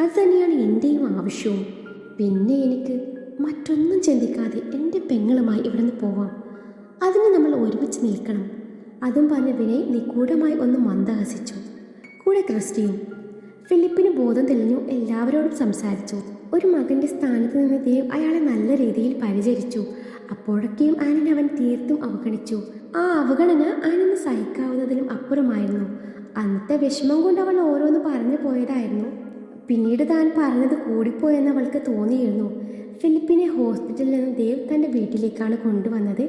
അത് തന്നെയാണ് എന്റെയും ആവശ്യവും. പിന്നെ എനിക്ക് മറ്റൊന്നും ചിന്തിക്കാതെ എന്റെ പെങ്ങളുമായി ഇവിടെ നിന്ന് പോവാം. അതിന് നമ്മൾ ഒരുമിച്ച് നിൽക്കണം. അതും പറഞ്ഞ വിനയ് നിഗൂഢമായി ഒന്ന് മന്ദഹസിച്ചു. കൂടെ ക്രിസ്റ്റിയും ഫിലിപ്പിന് ബോധം തെളിഞ്ഞു എല്ലാവരോടും സംസാരിച്ചു. ഒരു മകന്റെ സ്ഥാനത്ത് നിന്ന് ദേവ് അയാളെ നല്ല രീതിയിൽ പരിചരിച്ചു. അപ്പോഴൊക്കെയും ആനൻ അവൻ തീർത്തും അവഗണിച്ചു. ആ അവഗണന ആനന് സഹിക്കാവുന്നതിലും അപ്പുറമായിരുന്നു. അന്നത്തെ വിഷമം കൊണ്ട് അവൾ ഓരോന്ന് പറഞ്ഞു പോയതായിരുന്നു. പിന്നീട് താൻ പറഞ്ഞത് കൂടിപ്പോയെന്ന് അവൾക്ക് തോന്നിയിരുന്നു. ഫിലിപ്പിനെ ഹോസ്പിറ്റലിൽ നിന്ന് ദേവ് തന്റെ വീട്ടിലേക്കാണ് കൊണ്ടുവന്നത്.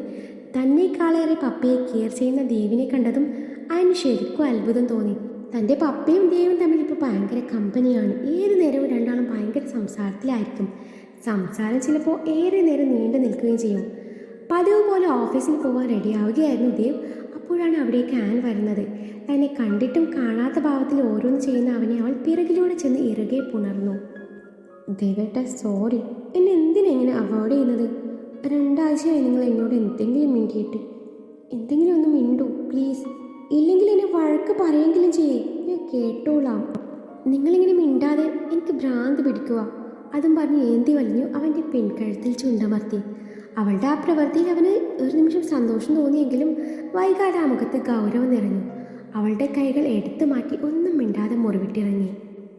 തന്നെക്കാളേറെ പപ്പയെ കെയർ ചെയ്യുന്ന ദേവിനെ കണ്ടതും അതിന് ശരിക്കും അത്ഭുതം തോന്നി. തന്റെ പപ്പയും ദേവും തമ്മിൽ ഇപ്പോൾ ഭയങ്കര കമ്പനിയാണ്. ഏത് നേരവും രണ്ടാളും ഭയങ്കര സംസാരത്തിലായിരിക്കും. സംസാരം ചിലപ്പോൾ ഏറെ നേരം നീണ്ടു നിൽക്കുകയും ചെയ്യും. പതിവ് പോലെ ഓഫീസിൽ പോകാൻ റെഡിയാവുകയായിരുന്നു ദേവ്. അപ്പോഴാണ് അവിടേക്ക് ആൻ വരുന്നത്. തന്നെ കണ്ടിട്ടും കാണാത്ത ഭാവത്തിൽ ഓരോന്ന് ചെയ്യുന്ന അവനെ അവൾ പിറകിലൂടെ ചെന്ന് ഇറുകെ പുണർന്നു. ദേവേട്ട സോറി. എന്നെ എന്തിനെങ്ങനെ അവോയ്ഡ് ചെയ്യുന്നത്? രണ്ടാഴ്ചയായി നിങ്ങൾ എന്നോട് എന്തെങ്കിലും മിണ്ടിയിട്ട്. എന്തെങ്കിലും ഒന്ന് മിണ്ടൂ പ്ലീസ് ഇല്ലെങ്കിൽ എന്നെ വഴക്ക് പറയെങ്കിലും ചെയ്യേ. ഞാൻ കേട്ടോളാം. നിങ്ങളിങ്ങനെ മിണ്ടാതെ എനിക്ക് ഭ്രാന്ത് പിടിക്കുക. അതും പറഞ്ഞ് ഏന്തി വലിഞ്ഞു അവന്റെ പെൺകഴുത്തിൽ ചുണ്ടമർത്തി അവളുടെ ആ പ്രവൃത്തിയിൽ അവന് ഒരു നിമിഷം സന്തോഷം തോന്നിയെങ്കിലും വൈകാതെ ആ മുഖത്ത് ഗൗരവം നിറഞ്ഞു. അവളുടെ കൈകൾ എടുത്തു മാറ്റി ഒന്നും മിണ്ടാതെ മുറിവിട്ടിറങ്ങി.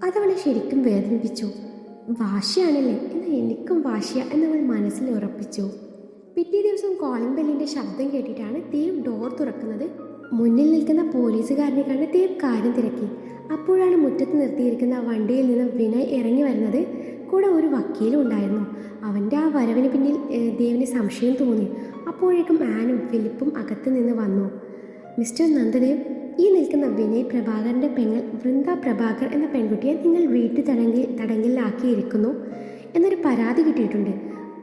അതവളെ ശരിക്കും വേദനിപ്പിച്ചു. വാശിയാണല്ലേ? എന്നാൽ എനിക്കും വാശിയ എന്നവൾ മനസ്സിൽ ഉറപ്പിച്ചു. പിറ്റേ ദിവസം കോളിംഗ് ബെല്ലിന്റെ ശബ്ദം കേട്ടിട്ടാണ് ദേവ് ഡോർ തുറക്കുന്നത്. മുന്നിൽ നിൽക്കുന്ന പോലീസുകാരനെ കണ്ട് ദേവ് കാര്യം തിരക്കി. അപ്പോഴാണ് മുറ്റത്ത് നിർത്തിയിരിക്കുന്ന വണ്ടിയിൽ നിന്ന് വിനയ് ഇറങ്ങി വരുന്നത്. കൂടെ ഒരു വക്കീലും ഉണ്ടായിരുന്നു. അവന്റെ ആ വരവിന് പിന്നിൽ ദേവിന് സംശയം തോന്നി. അപ്പോഴേക്കും ആനും ഫിലിപ്പും അകത്ത് നിന്ന് വന്നു. മിസ്റ്റർ നന്ദദേവ് ഈ നിൽക്കുന്ന വിനയ് പ്രഭാകറിന്റെ പെങ്ങൾ വൃന്ദ പ്രഭാകർ എന്ന പെൺകുട്ടിയെ നിങ്ങൾ വീട്ടു തടങ്കിൽ തടങ്കലിലാക്കിയിരിക്കുന്നു എന്നൊരു പരാതി കിട്ടിയിട്ടുണ്ട്.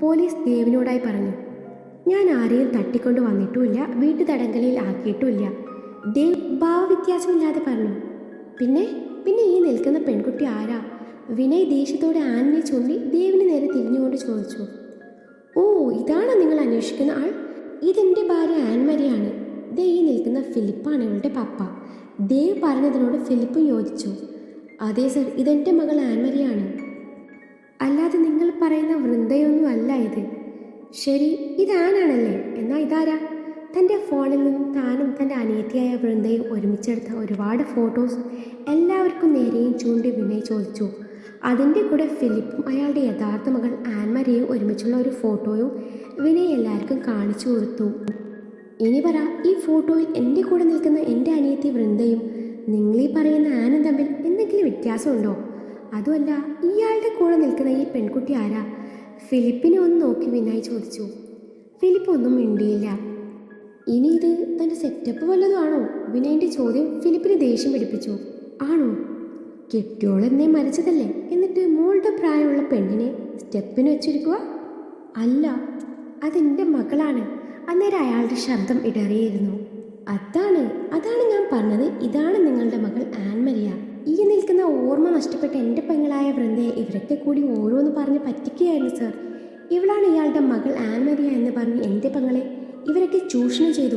പോലീസ് ദേവിനോടായി പറഞ്ഞു. ഞാൻ ആരെയും തട്ടിക്കൊണ്ട് വന്നിട്ടുമില്ല വീട്ടു തടങ്കലിൽ ആക്കിയിട്ടുമില്ല. ദേവ് ഭാവവ്യത്യാസമില്ലാതെ പറഞ്ഞു. പിന്നെ? പിന്നെ ഈ നിൽക്കുന്ന പെൺകുട്ടി ആരാ? വിനയ് ദേഷ്യത്തോടെ ആനിനെ ചൂണ്ടി ദേവിന് നേരെ തിരിഞ്ഞുകൊണ്ട് ചോദിച്ചു. ഓ ഇതാണ് നിങ്ങൾ അന്വേഷിക്കുന്ന ആൾ? ഇതെന്റെ ഭാര്യ ആൻമരിയാണ്. ദേ നിൽക്കുന്ന ഫിലിപ്പാണ് ഇവളുടെ പപ്പ. ദേവ് പറഞ്ഞതിനോട് ഫിലിപ്പും യോജിച്ചു. അതെ സർ ഇതെന്റെ മകൾ ആൻമരിയാണ്. അല്ലാതെ നിങ്ങൾ പറയുന്ന വൃന്ദയൊന്നും അല്ല ഇത്. ശരി ഇതാനാണല്ലേ എന്നാൽ ഇതാരാ? തന്റെ ഫോണിൽ നിന്നും താനും തന്റെ അനിയത്തിയായ വൃന്ദയും ഒരുമിച്ചെടുത്ത ഒരുപാട് ഫോട്ടോസ് എല്ലാവർക്കും നേരെയും ചൂണ്ടി വിനയ് ചോദിച്ചു. അതിന്റെ കൂടെ ഫിലിപ്പും അയാളുടെ യഥാർത്ഥ മകൾ ആൻമരിയും ഒരുമിച്ചുള്ള ഒരു ഫോട്ടോയും വിനയ് എല്ലാവർക്കും കാണിച്ചു കൊടുത്തു. ഇനി പറ ഈ ഫോട്ടോയിൽ എന്റെ കൂടെ നിൽക്കുന്ന എന്റെ അനിയത്തി വൃന്ദയും നിങ്ങളീ പറയുന്ന ആനും തമ്മിൽ എന്തെങ്കിലും വ്യത്യാസമുണ്ടോ? അതുമല്ല ഇയാളുടെ കൂടെ നിൽക്കുന്ന ഈ പെൺകുട്ടി ആരാ? ഫിലിപ്പിനെ ഒന്ന് നോക്കി വിനായി ചോദിച്ചു. ഫിലിപ്പ് ഒന്നും മിണ്ടിയില്ല. ഇനി ഇത് തന്റെ സെറ്റപ്പ് വല്ലതും ആണോ? വിനയന്റെ ചോദ്യം ഫിലിപ്പിന് ദേഷ്യം പിടിപ്പിച്ചു. ആണോ? കെട്ടിയോളെന്നെ മരിച്ചതല്ലേ? എന്നിട്ട് മോളുടെ പ്രായമുള്ള പെണ്ണിനെ സ്റ്റെപ്പിന് വെച്ചിരിക്കുക അല്ല അതെന്റെ മകളാണ്. അന്നേരം അയാളുടെ ശബ്ദം ഇടറിയിരുന്നു. അതാണ് അതാണ് ഞാൻ പറഞ്ഞത്. ഇതാണ് നിങ്ങളുടെ മകൾ ആൻമരിയ. ഈ നിൽക്കുന്ന ഓർമ്മ നഷ്ടപ്പെട്ട എന്റെ പെങ്ങളായ വൃന്ദയെ ഇവരൊക്കെ കൂടി ഓരോന്ന് പറഞ്ഞ് പറ്റിക്കുകയായിരുന്നു സർ. ഇവളാണ് ഇയാളുടെ മകൾ ആൻമരിയ എന്ന് പറഞ്ഞ് എന്റെ പെങ്ങളെ ഇവരൊക്കെ ചൂഷണം ചെയ്തു.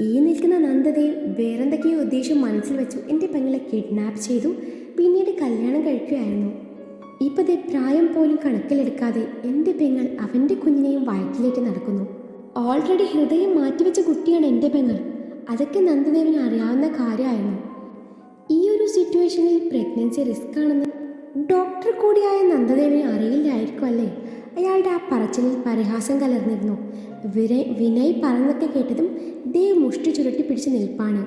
ഈ നിൽക്കുന്ന നന്ദതയിൽ വേറെന്തൊക്കെയോ ഉദ്ദേശം മനസ്സിൽ വെച്ചു എന്റെ പെങ്ങളെ കിഡ്നാപ്പ് ചെയ്തു പിന്നീട് കല്യാണം കഴിക്കുകയായിരുന്നു. ഇപ്പത്തെ പ്രായം പോലും കണക്കിലെടുക്കാതെ എന്റെ പെങ്ങൾ അവന്റെ കുഞ്ഞിനെയും വയറ്റിലേക്ക് നടക്കുന്നു. ഓൾറെഡി ഹൃദയം മാറ്റിവെച്ച കുട്ടിയാണ് എന്റെ പെങ്ങൾ. അതൊക്കെ നന്ദദേവിന് അറിയാവുന്ന കാര്യമായിരുന്നു. ഈ ഒരു സിറ്റുവേഷനിൽ പ്രഗ്നൻസി റിസ്ക് ആണെന്ന് ഡോക്ടർ കൂടിയായ നന്ദദേവിന് അറിയില്ലായിരിക്കും അല്ലേ? അയാളുടെ ആ പറച്ചിലിൽ പരിഹാസം കലർന്നിരുന്നു. വിനയ് വിനയ് പറന്നൊക്കെ കേട്ടതും ദേവ് മുഷ്ടി ചുരുട്ടി പിടിച്ച് നിൽപ്പാണ്.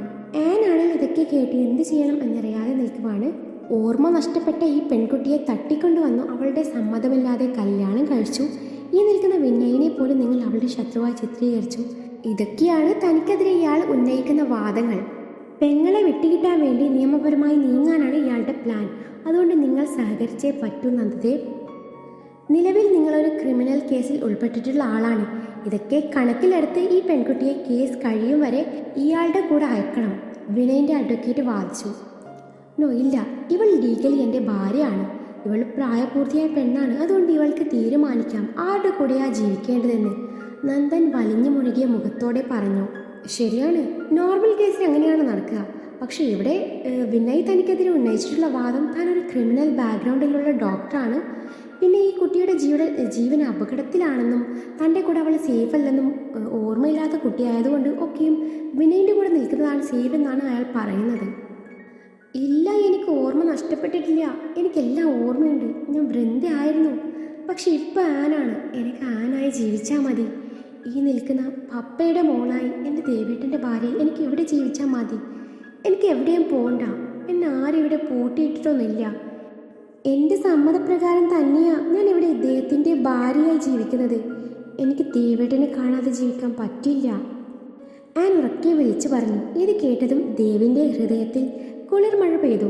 ആനാണെങ്കിൽ ഇതൊക്കെ കേട്ട് എന്ത് ചെയ്യണം എന്നറിയാതെ നിൽക്കുവാണ്. ഓർമ്മ നഷ്ടപ്പെട്ട ഈ പെൺകുട്ടിയെ തട്ടിക്കൊണ്ടുവന്നു അവളുടെ സമ്മതമില്ലാതെ കല്യാണം കഴിച്ചു. ഈ നിൽക്കുന്ന വിനയനെ പോലും നിങ്ങൾ അവളുടെ ശത്രുവായി ചിത്രീകരിച്ചു. ഇതൊക്കെയാണ് തനിക്കെതിരെ ഇയാൾ ഉന്നയിക്കുന്ന വാദങ്ങൾ. പെങ്ങളെ വിട്ടുകിട്ടാൻ വേണ്ടി നിയമപരമായി നീങ്ങാനാണ് ഇയാളുടെ പ്ലാൻ അതുകൊണ്ട് നിങ്ങൾ സഹകരിച്ചേ പറ്റുന്നതേ നിലവിൽ നിങ്ങളൊരു ക്രിമിനൽ കേസിൽ ഉൾപ്പെട്ടിട്ടുള്ള ആളാണ്. ഇതൊക്കെ കണക്കിലെടുത്ത് ഈ പെൺകുട്ടിയെ കേസ് കഴിയും വരെ ഇയാളുടെ കൂടെ അയക്കണം. വിനയന്റെ അഡ്വക്കേറ്റ് വാദിച്ചു. നോ ഇല്ല. ഇവൾ ലീഗലി എന്റെ ഭാര്യയാണ്. ഇവൾ പ്രായപൂർത്തിയായ പെണ്ണാണ്. അതുകൊണ്ട് ഇവൾക്ക് തീരുമാനിക്കാം. ആരുടെ കൂടെയാ ജീവിക്കേണ്ടതെന്ന്? നന്ദൻ വലിഞ്ഞു മുഴുകിയ മുഖത്തോടെ പറഞ്ഞു. ശരിയാണ്. നോർമൽ കേസിൽ അങ്ങനെയാണ് നടക്കുക. പക്ഷെ ഇവിടെ വിനയ് തനിക്കെതിരെ ഉന്നയിച്ചിട്ടുള്ള വാദം താൻ ഒരു ക്രിമിനൽ ബാക്ക്ഗ്രൗണ്ടിലുള്ള ഡോക്ടറാണ്. പിന്നെ ഈ കുട്ടിയുടെ ജീവിത ജീവൻ അപകടത്തിലാണെന്നും തന്റെ കൂടെ അവൾ സേഫ് അല്ലെന്നും ഓർമ്മയില്ലാത്ത കുട്ടിയായതുകൊണ്ട് ഒക്കെയും വിനയിന്റെ കൂടെ നിൽക്കുന്നതാണ് സേഫ് എന്നാണ് അയാൾ പറയുന്നത്. ഇല്ല എനിക്ക് ഓർമ്മ നഷ്ടപ്പെട്ടിട്ടില്ല. എനിക്കെല്ലാം ഓർമ്മയുണ്ട്. ഞാൻ വൃന്ദ ആയിരുന്നു. പക്ഷെ ഇപ്പം ആനാണ് എനിക്ക് ആനായി ജീവിച്ചാൽ മതി. ഈ നിൽക്കുന്ന പപ്പയുടെ മോളായി എന്റെ ദേവേട്ടന്റെ ഭാര്യ എനിക്ക് ഇവിടെ ജീവിച്ചാൽ മതി? എനിക്ക് എവിടെയും പോകണ്ട എന്നെ ആരും ഇവിടെ പൂട്ടിയിട്ടിട്ടൊന്നുമില്ല. എന്റെ സമ്മതപ്രകാരം തന്നെയാണ് ഞാൻ ഇവിടെ ഇദ്ദേഹത്തിന്റെ ഭാര്യയായി ജീവിക്കുന്നത്. എനിക്ക് ദേവേട്ടനെ കാണാതെ ജീവിക്കാൻ പറ്റില്ല ആൻ ഉറക്കെ വിളിച്ചു പറഞ്ഞു. ഇത് കേട്ടതും ദേവിന്റെ ഹൃദയത്തിൽ കുളിർമഴ പെയ്തു.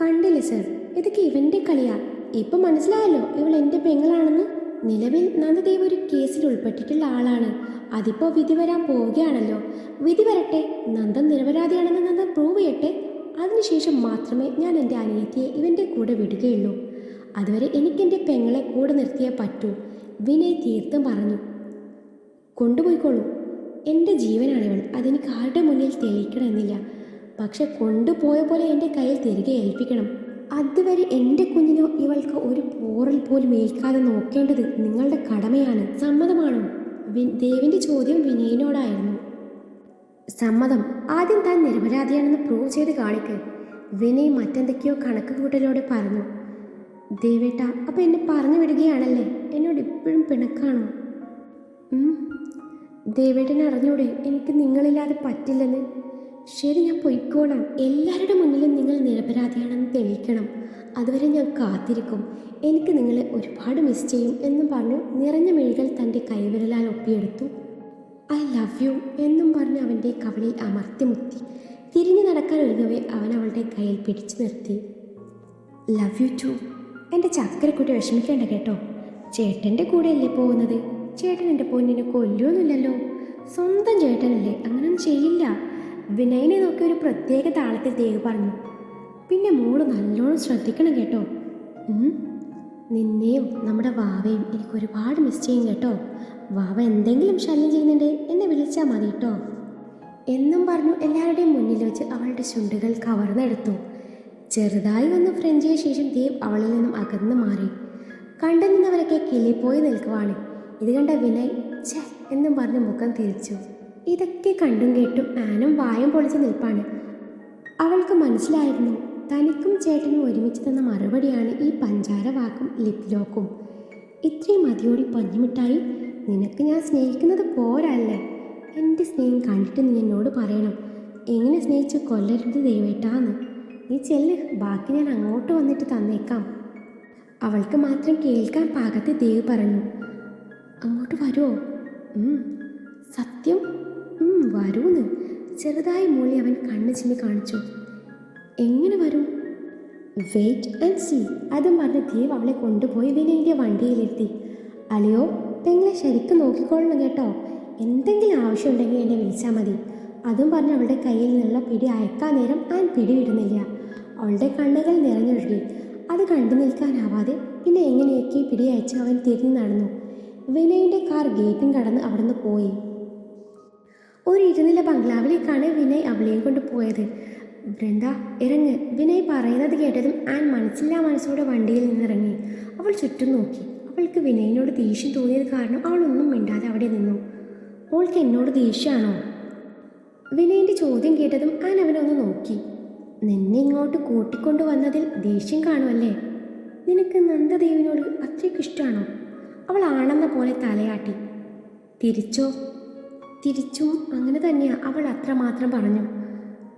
കണ്ടില്ല സർ ഇതൊക്കെ ഇവന്റെ കളിയാ. ഇപ്പൊ മനസ്സിലായല്ലോ ഇവൾ എന്റെ പെങ്ങളാണെന്ന്. നിലവിൽ നന്ദദേവ് ഒരു കേസിൽ ഉൾപ്പെട്ടിട്ടുള്ള ആളാണ്. അതിപ്പോ വിധി വരാൻ പോവുകയാണല്ലോ. വിധി വരട്ടെ നന്ദൻ നിരപരാധിയാണെന്ന് നന്ദൻ പ്രൂവ് ചെയ്യട്ടെ. അതിനുശേഷം മാത്രമേ ഞാൻ എന്റെ അനിയത്തിയെ ഇവന്റെ കൂടെ വിടുകയുള്ളൂ. അതുവരെ എനിക്കെന്റെ പെങ്ങളെ കൂടെ നിർത്തിയേ പറ്റൂ. വിനയ് തീർത്തും പറഞ്ഞു. കൊണ്ടുപോയിക്കോളൂ. എന്റെ ജീവനാണിവൾ. അതെനിക്ക് ആരുടെ മുന്നിൽ തെളിയിക്കണമെന്നില്ല. പക്ഷെ കൊണ്ടുപോയ പോലെ എന്റെ കയ്യിൽ തിരികെ ഏൽപ്പിക്കണം. അതുവരെ എന്റെ കുഞ്ഞിനോ ഇവൾക്ക് ഒരു പോറൽ പോലും ഏൽക്കാതെ നോക്കേണ്ടത് നിങ്ങളുടെ കടമയാണ്. സമ്മതമാണോ? ദേവിന്റെ ചോദ്യം വിനയനോടായിരുന്നു. സമ്മതം. ആദ്യം താൻ നിരപരാധിയാണെന്ന് പ്രൂവ് ചെയ്ത് കാണിക്ക്. വിനയ് മറ്റെന്തൊക്കെയോ കണക്ക് കൂട്ടലോടെ പറഞ്ഞു. ദേവേട്ട അപ്പം എന്നെ പറഞ്ഞു വിടുകയാണല്ലേ? എന്നോട് ഇപ്പോഴും പിണക്കാണോ. ദേവേട്ടൻ അറിഞ്ഞൂടെ എനിക്ക് നിങ്ങളില്ലാതെ പറ്റില്ലെന്ന്. ശരി ഞാൻ പൊയ്ക്കോളാം. എല്ലാവരുടെ മുന്നിലും നിങ്ങൾ നിരപരാധിയാണെന്ന് തെളിയിക്കണം. അതുവരെ ഞാൻ കാത്തിരിക്കും. എനിക്ക് നിങ്ങളെ ഒരുപാട് മിസ് ചെയ്യും എന്ന് പറഞ്ഞു നിറഞ്ഞ മിഴികൾ തന്റെ കൈവിരലാൽ ഒപ്പിയെടുത്തു. ഐ ലവ് യു എന്നും പറഞ്ഞ് അവന്റെ കവളിൽ അമർത്തി മുത്തി. തിരിഞ്ഞു നടക്കാൻ ഒരുങ്ങവേ അവൻ അവളുടെ കയ്യിൽ പിടിച്ചു നിർത്തി. ലവ് യു ടു എന്റെ ചക്കരക്കുട്ടി വിഷമിക്കേണ്ട കേട്ടോ. ചേട്ടന്റെ കൂടെയല്ലേ പോകുന്നത്? ചേട്ടൻ എന്റെ പൊന്നിനെ കൊല്ലുമൊന്നുമില്ലല്ലോ സ്വന്തം ചേട്ടനല്ലേ? അങ്ങനൊന്നും ചെയ്യില്ല. വിനയനെ നോക്കി ഒരു പ്രത്യേക താളത്തിൽ തേവ് പറഞ്ഞു പിന്നെ മോൾ നല്ലോണം ശ്രദ്ധിക്കണം കേട്ടോ. നിന്നെയും നമ്മുടെ വാവയും എനിക്ക് ഒരുപാട് മിസ് ചെയ്യും കേട്ടോ. വാവ എന്തെങ്കിലും ശല്യം ചെയ്യുന്നുണ്ട് എന്നെ വിളിച്ചാൽ മതി കേട്ടോ. എന്നും പറഞ്ഞു എല്ലാവരുടെയും മുന്നിൽ വെച്ച് അവളുടെ ചുണ്ടുകൾ കവർന്നെടുത്തു. ചെറുതായി ഒന്ന് ഫ്രഞ്ചിയ ശേഷം ദേവ് അവളിൽ നിന്നും അകന്നു മാറി. കണ്ടു നിന്നവരൊക്കെ കിളിപ്പോയി നിൽക്കുവാണ്. ഇത് കണ്ട വിനയ് ഛ എന്നും പറഞ്ഞ് മുഖം തിരിച്ചു. ഇതൊക്കെ കണ്ടും കേട്ടും ആനും വായം പൊളിച്ച് നിൽപ്പാണ്. അവൾക്ക് മനസ്സിലായിരുന്നു തനിക്കും ചേട്ടനും ഒരുമിച്ച് തന്ന മറുപടിയാണ് ഈ പഞ്ചാര വാക്കും ലിപ് ലോക്കും ഇത്രയും മതിയോടി പഞ്ഞുമിട്ടായി നിനക്ക് ഞാൻ സ്നേഹിക്കുന്നത് പോരല്ലേ. എന്റെ സ്നേഹം കണ്ടിട്ട് നീ എന്നോട് പറയണം എങ്ങനെ സ്നേഹിച്ച് കൊല്ലരുത് ദൈവേട്ടാന്ന്? നീ ചെല്ല് ബാക്കി ഞാൻ അങ്ങോട്ട് വന്നിട്ട് തന്നേക്കാം. അവൾക്ക് മാത്രം കേൾക്കാൻ പാകത്തെ ദേവ് പറഞ്ഞു അങ്ങോട്ട് വരുമോ സത്യം വരൂന്ന്. ചെറുതായി മൂളി അവൻ കണ്ണ് ചിമ്മി കാണിച്ചു. എങ്ങനെ വരും? വെയിറ്റ് ആൻഡ് സീ അതും പറഞ്ഞ് ദേവ് അവളെ കൊണ്ടുപോയി വിനയുടെ വണ്ടിയിലെത്തി. അളിയോ പെങ്ങളെ ശരിക്കും നോക്കിക്കൊള്ളണം കേട്ടോ. എന്തെങ്കിലും ആവശ്യമുണ്ടെങ്കിൽ എന്നെ വിളിച്ചാൽ മതി. അതും പറഞ്ഞ് അവളുടെ കയ്യിൽ നിന്നുള്ള പിടി അയക്കാൻ നേരം ആൻ പിടിയിടുന്നില്ല. അവളുടെ കണ്ണുകൾ നിറഞ്ഞൊഴുകി. അത് കണ്ടു നിൽക്കാനാവാതെ പിന്നെ എങ്ങനെയൊക്കെ പിടി അയച്ച് അവൻ തിരിഞ്ഞു നടന്നു. വിനയുടെ കാർ ഗേറ്റും കടന്ന് അവിടുന്ന് പോയി. ഒരു ഇരുനില ബംഗ്ലാവിലേക്കാണ് വിനയ് അവളെയും കൊണ്ട് പോയത്. വൃന്ദ ഇറങ്ങ്. വിനയ് പറയുന്നത് കേട്ടതും ആൻ മനസ്സില്ലാ മനസ്സോടെ വണ്ടിയിൽ നിന്നിറങ്ങി. അവൾ ചുറ്റും നോക്കി. അവൾക്ക് വിനയിനോട് ദേഷ്യം തോന്നിയത് കാരണം അവളൊന്നും മിണ്ടാതെ അവിടെ നിന്നു. ഓൾക്ക് എന്നോട് ദേഷ്യമാണോ? വിനയിന്റെ ചോദ്യം കേട്ടതും ആൻ അവനൊന്ന് നോക്കി. നിന്നെ ഇങ്ങോട്ട് കൂട്ടിക്കൊണ്ടു വന്നതിൽ ദേഷ്യം കാണുമല്ലേ? നിനക്ക് നന്ദദേവിനോട് അത്രയ്ക്ക് ഇഷ്ടമാണോ? അവൾ ആണെന്ന പോലെ തലയാട്ടി. തിരിച്ചോ? തിരിച്ചും? അങ്ങനെ തന്നെയാ. അവൾ അത്രമാത്രം പറഞ്ഞു.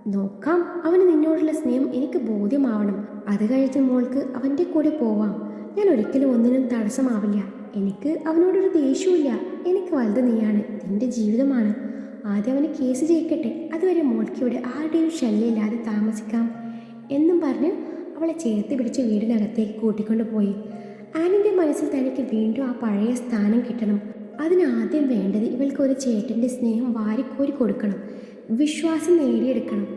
നോക്കാം അവന് നിന്നോടുള്ള സ്നേഹം എനിക്ക് ബോധ്യമാവണം. അത് കഴിച്ച മോൾക്ക് അവന്റെ കൂടെ പോവാം. ഞാൻ ഒരിക്കലും ഒന്നിനും തടസ്സമാവില്ല. എനിക്ക് അവനോടൊരു ദേഷ്യമില്ല എനിക്ക് വലുത് നീയാണ്. നിന്റെ ജീവിതമാണ്. ആദ്യം അവന് കേസ് ചെയ്യിക്കട്ടെ അതുവരെ മോൾക്ക് ഇവിടെ ആരുടെയും ശല്യമില്ലാതെ താമസിക്കാം എന്നും പറഞ്ഞ് അവളെ ചേർത്ത് പിടിച്ച് വീടിനകത്തേക്ക് കൂട്ടിക്കൊണ്ടു പോയി ആനിന്റെ മനസ്സിൽ തനിക്ക് വീണ്ടും ആ പഴയ സ്ഥാനം കിട്ടണം. അതിനാദ്യം വേണ്ടത് ഇവൾക്ക് ഒരു ചേട്ടന്റെ സ്നേഹം വാരിക്കോരി കൊടുക്കണം. വിശ്വാസം നേടിയെടുക്കണം.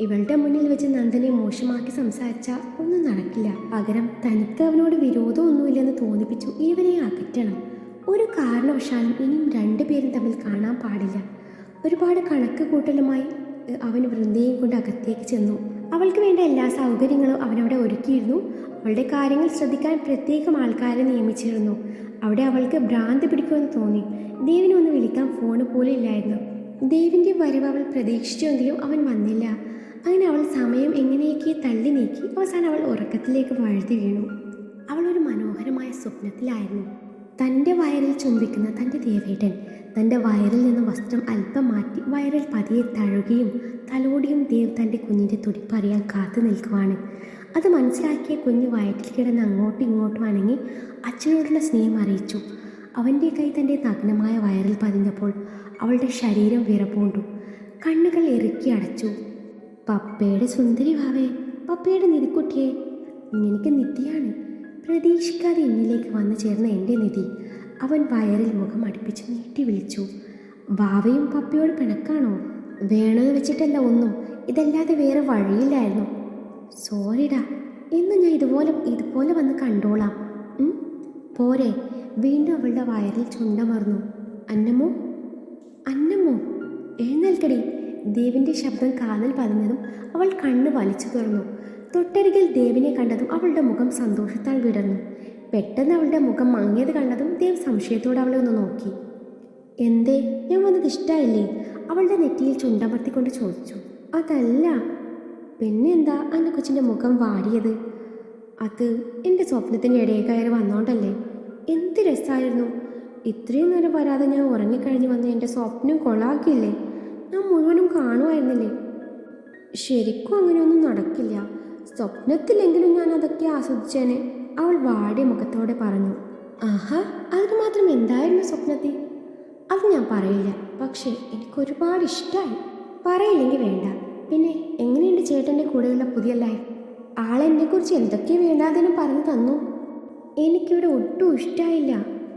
ഇവളുടെ മുന്നിൽ വെച്ച് നന്ദനെ മോശമാക്കി സംസാരിച്ചാൽ ഒന്നും നടക്കില്ല. പകരം തനിക്ക് അവനോട് വിരോധമൊന്നുമില്ലെന്ന് തോന്നിപ്പിച്ചു ഇവനെ അകറ്റണം. ഒരു കാരണവശാലും ഇനിയും രണ്ടുപേരും തമ്മിൽ കാണാൻ പാടില്ല. ഒരുപാട് കണക്ക് കൂട്ടലുമായി അവൻ വൃന്ദയും കൊണ്ട് അകത്തേക്ക് ചെന്നു. അവൾക്ക് വേണ്ട എല്ലാ സൗകര്യങ്ങളും അവനവിടെ ഒരുക്കിയിരുന്നു. അവളുടെ കാര്യങ്ങൾ ശ്രദ്ധിക്കാൻ പ്രത്യേകം ആൾക്കാരെ നിയമിച്ചിരുന്നു. അവിടെ അവൾക്ക് ഭ്രാന്ത് പിടിക്കുമെന്ന് തോന്നി. ദേവിനെ ഒന്ന് വിളിക്കാൻ ഫോണ് പോലും ഇല്ലായിരുന്നു. ദേവിന്റെ വരവ് അവൾ പ്രതീക്ഷിച്ചുവെങ്കിലും അവൻ വന്നില്ല. അങ്ങനെ അവൾ സമയം എങ്ങനെയൊക്കെ തള്ളി നീക്കി അവസാനം അവൾ ഉറക്കത്തിലേക്ക് വഴുതി വീണു. അവൾ ഒരു മനോഹരമായ സ്വപ്നത്തിലായിരുന്നു. തന്റെ വയറിൽ ചുംബിക്കുന്ന തന്റെ ദേവേട്ടൻ തന്റെ വയറിൽ നിന്ന് വസ്ത്രം അല്പം മാറ്റി വയറിൽ പതിയെ തഴുകിയും തലോടിയും ദേവ് തന്റെ കുഞ്ഞിന്റെ തുടിപ്പറിയാൻ കാത്തു നിൽക്കുവാണ്. അത് മനസ്സിലാക്കിയ കുഞ്ഞ് വയറ്റിൽ കിടന്ന് അങ്ങോട്ടും ഇങ്ങോട്ടും അനങ്ങി അച്ഛനോടുള്ള സ്നേഹം അറിയിച്ചു. അവന്റെ കൈ തന്റെ നഗ്നമായ വയറിൽ പതിഞ്ഞപ്പോൾ അവളുടെ ശരീരം വിറപ്പൂണ്ടു കണ്ണുകൾ ഇറുക്കി അടച്ചു. പപ്പയുടെ സുന്ദരി ഭാവേ പപ്പയുടെ നിധിക്കുട്ടിയെ എനിക്ക് നിധിയാണ്. പ്രതീക്ഷിക്കാതെ എന്നിലേക്ക് വന്നു ചേർന്ന എന്റെ നിധി. അവൻ വയറിൽ മുഖം അടുപ്പിച്ച് നീട്ടി വിളിച്ചു. ഭാവയും പപ്പയോട് പിണക്കാണോ? വേണമെന്ന് വെച്ചിട്ടല്ല ഒന്നും. ഇതല്ലാതെ വേറെ വഴിയില്ലായിരുന്നു. സോറിടാ ഇന്ന് ഞാൻ ഇതുപോലെ ഇതുപോലെ വന്ന് കണ്ടോളാം. പോരെ. വീണ്ടും അവളുടെ വയറിൽ ചുണ്ടമർന്നു അന്നമോ അന്നമ്മോ? എഴുന്നേൽക്കടി. ദേവിന്റെ ശബ്ദം കാതിൽ പതിഞ്ഞതും അവൾ കണ്ണ് വലിച്ചു തുറന്നു. തൊട്ടരികിൽ ദേവിനെ കണ്ടതും അവളുടെ മുഖം സന്തോഷത്താൽ വിടർന്നു. പെട്ടെന്ന് അവളുടെ മുഖം മങ്ങിയത് കണ്ടതും ദേവ് സംശയത്തോടെ അവളെ ഒന്ന് നോക്കി. എന്തേ? ഞാൻ വന്നത് ഇഷ്ടായില്ലേ? അവളുടെ നെറ്റിയിൽ ചുണ്ടമർത്തിക്കൊണ്ട് ചോദിച്ചു അതല്ല പിന്നെ എന്താ അന്ന കൊച്ചിന്റെ മുഖം വാടിയത് അത് എന്റെ സ്വപ്നത്തിന്റെ ഇടയിൽ കയറി വന്നോണ്ടല്ലേ? എന്ത് രസമായിരുന്നു ഇത്രയും നേരം വരാതെ ഞാൻ ഉറങ്ങിക്കഴിഞ്ഞ് വന്ന് എന്റെ സ്വപ്നം കൊളാക്കിയില്ലേ? ഞാൻ മുഴുവനും കാണുമായിരുന്നില്ലേ? ശരിക്കും അങ്ങനെയൊന്നും നടക്കില്ല. സ്വപ്നത്തിലെങ്കിലും ഞാൻ അതൊക്കെ ആസ്വദിച്ചേനെ അവൾ വാടിയ മുഖത്തോടെ പറഞ്ഞു. ആഹാ അതിന് മാത്രം എന്തായിരുന്നു സ്വപ്നത്തിൽ? അത് ഞാൻ പറയില്ല. പക്ഷേ എനിക്കൊരുപാട് ഇഷ്ടമായി പറയില്ലെങ്കിൽ വേണ്ട. പിന്നെ എങ്ങനെയുണ്ട് ചേട്ടന്റെ കൂടെയുള്ള പുതിയ ലൈഫ് ആളെന്നെക്കുറിച്ച് എന്തൊക്കെ വേണ്ടാതിനും പറഞ്ഞു തന്നു? എനിക്കിവിടെ ഒട്ടും ഇഷ്ടമായില്ല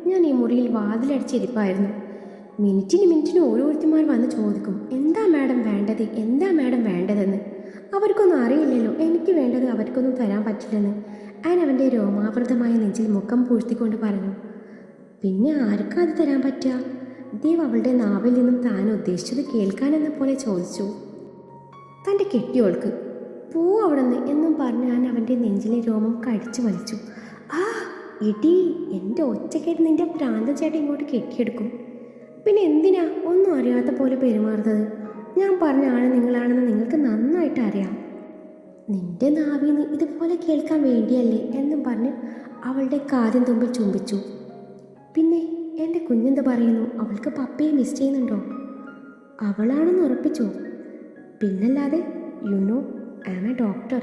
ഞാൻ ഈ മുറിയിൽ വാതിലടിച്ചിരിപ്പായിരുന്നു മിനിറ്റിന് മിനിറ്റിന് ഓരോരുത്തന്മാർ വന്ന് ചോദിക്കും എന്താ മാഡം വേണ്ടത്? എന്താ മാഡം വേണ്ടതെന്ന്? അവർക്കൊന്നും അറിയില്ലല്ലോ. എനിക്ക് വേണ്ടത് അവർക്കൊന്നും തരാൻ പറ്റില്ലെന്ന്. ഞാൻ അവന്റെ രോമാവൃതമായ നെഞ്ചിൽ മുഖം പൂഴ്ത്തിക്കൊണ്ട് പറഞ്ഞു പിന്നെ ആർക്കും അത് തരാൻ പറ്റുക? ദേവ് അവളുടെ നാവിൽ നിന്നും താൻ ഉദ്ദേശിച്ചത് കേൾക്കാനെന്ന പോലെ ചോദിച്ചു. തന്റെ കെട്ടിയോൾക്ക് പോ അവിടുന്ന് എന്നും പറഞ്ഞ് ഞാൻ അവന്റെ നെഞ്ചിലെ രോമം കടിച്ചു വലിച്ചു. ആ ഇടി എന്റെ ഒച്ചക്കേട്ട് നിന്റെ പ്രാന്തൻ ചേട്ടൻ ഇങ്ങോട്ട് കെട്ടിയെടുക്കും. പിന്നെ എന്തിനാ ഒന്നും അറിയാത്ത പോലെ പെരുമാറുന്നത്? ഞാൻ പറഞ്ഞ ആളെ നിങ്ങളാണെന്ന് നിങ്ങൾക്ക് നന്നായിട്ട് അറിയാം. നിന്റെ നാവിന്ന് ഇതുപോലെ കേൾക്കാൻ വേണ്ടിയല്ലേ എന്നും പറഞ്ഞ് അവളുടെ കാതിൻ തുമ്പിൽ ചുംബിച്ചു. പിന്നെ എന്റെ കുഞ്ഞെന്ത് പറയുന്നു? അവൾക്ക് പപ്പയെ മിസ് ചെയ്യുന്നുണ്ടോ? അവളാണെന്ന് ഉറപ്പിച്ചോ? പിന്നല്ലാതെ you know am a doctor